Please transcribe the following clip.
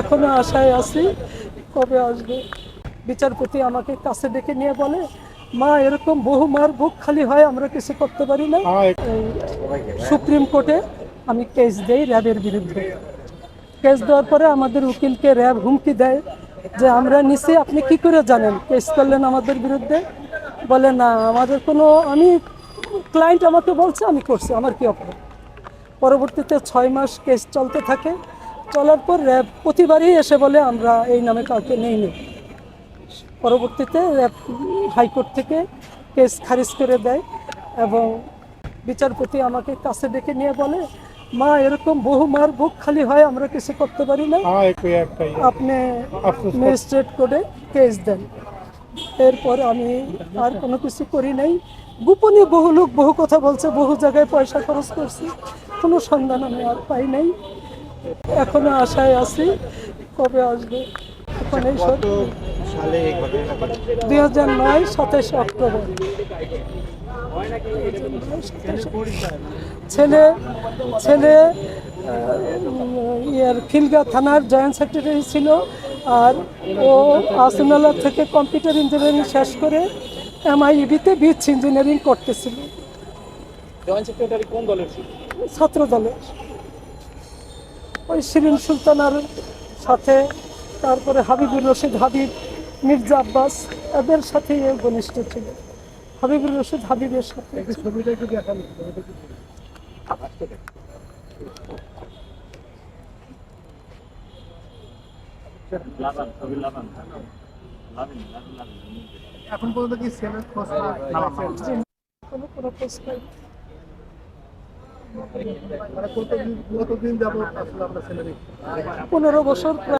এখনও আশায় আছি কবে আসবে? বিচারপতি আমাকে কাছে ডেকে নিয়ে বলে মা এরকম বহু মার বুক খালি হয় আমরা কিছু করতে পারি না। এই সুপ্রিম কোর্টে আমি কেস দেই র্যাবের বিরুদ্ধে। কেস দেওয়ার পরে আমাদের উকিলকে র্যাব হুমকি দেয় যে আমরা নিচে আপনি কি করে জানেন? কেস করলেন আমাদের বিরুদ্ধে? বলে না আমাদের কোনো আমি ক্লায়েন্ট আমাকে বলছে আমি করছি আমার কি অপরাধ? পরবর্তীতে ছয় মাস কেস চলতে থাকে। চলার পর র্যাব প্রতিবারই এসে বলে আমরা এই নামে কাউকে নেই নি পরবর্তীতে র্যাব হাইকোর্ট থেকে কেস খারিজ করে দেয় এবং বিচারপতি আমাকে কাছে ডেকে নিয়ে বলে মা এরকম বহু মার বুক খালি হয় আমরা কিছু করতে পারি না। হ্যাঁ, আপনি ম্যাজিস্ট্রেট করে কেস দেন। এরপর আমি আর কোনো কিছু করি নাই। গোপনে বহু লোক বহু কথা বলছে বহু জায়গায় পয়সা খরচ করছি। কোনো সন্ধান আমি আর পাই নাই। এখনও আশায় আছি কবে আসবে এখন এই? দুই হাজার নয় সাতাশে অক্টোবর। ছেলে ছেলে ইয়ার খিলগা থানার জয়েন্ট সেক্রেটারি ছিল আর ও আসনালা থেকে কম্পিউটার ইঞ্জিনিয়ারিং শেষ করে এমআইবিতে বিচ ইঞ্জিনিয়ারিং করতেছিল। জয়েন্ট সেক্রেটারি কোন দলের ছিল? ছাত্র দলের ওই শিরিন সুলতানার সাথে তারপরে হাবিবুর রশিদ হাবিব মির্জা আব্বাস এদের সাথে এ ঘনিষ্ঠ ছিল। হাবিবুর রশিদ হাবিবের সাথে ছবিটা একটু দেখান এখন পর্যন্ত কি সেলের খোঁজ? কোনো কোনো খোঁজ পনেরো বছর